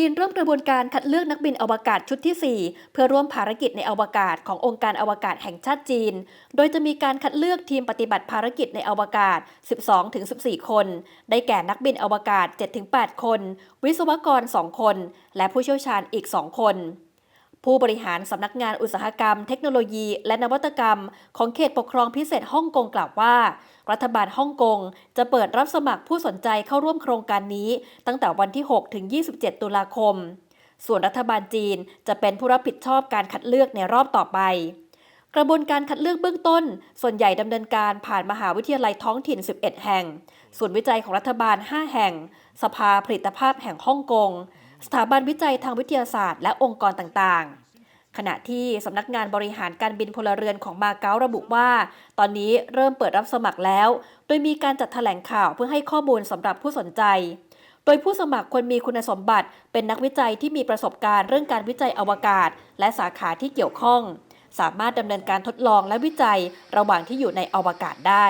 จีนเริ่มกระบวนการคัดเลือกนักบินอวกาศชุดที่ 4 เพื่อร่วมภารกิจในอวกาศขององค์การอวกาศแห่งชาติจีน โดยจะมีการคัดเลือกทีมปฏิบัติภารกิจในอวกาศ 12-14 คน ได้แก่นักบินอวกาศ 7-8 คน วิศวกร 2 คน และผู้เชี่ยวชาญอีก 2 คน ผู้บริหารสำนักงานอุตสาหกรรม เทคโนโลยี และนวัตกรรม ของเขตปกครองพิเศษฮ่องกงกล่าวว่า รัฐบาลฮ่องกง จะเปิดรับสมัครผู้สนใจเข้าร่วมโครงการนี้ ตั้งแต่วันที่ 6 ถึง 27 ตุลาคม ส่วนรัฐบาลจีนจะเป็นผู้รับผิดชอบการคัดเลือกในรอบต่อไปกระบวนการคัดเลือกเบื้องต้น ส่วนใหญ่ดำเนินการผ่านมหาวิทยาลัยท้องถิ่น 11 แห่ง ส่วนวิจัยของรัฐบาล 5 แห่ง สภาผลิตภาพแห่งฮ่องกง สถาบันวิจัยทางวิทยาศาสตร์และองค์กรต่างๆ ขณะที่สำนักงานบริหารการบินพลเรือนของมาเก๊าระบุว่า ตอนนี้เริ่มเปิดรับสมัครแล้ว โดยมีการจัดแถลงข่าวเพื่อให้ข้อมูลสำหรับผู้สนใจ โดยผู้สมัครควรมีคุณสมบัติ เป็นนักวิจัยที่มีประสบการณ์เรื่องการวิจัยอวกาศ และสาขาที่เกี่ยวข้อง สามารถดำเนินการทดลองและวิจัยระหว่างที่อยู่ในอวกาศได้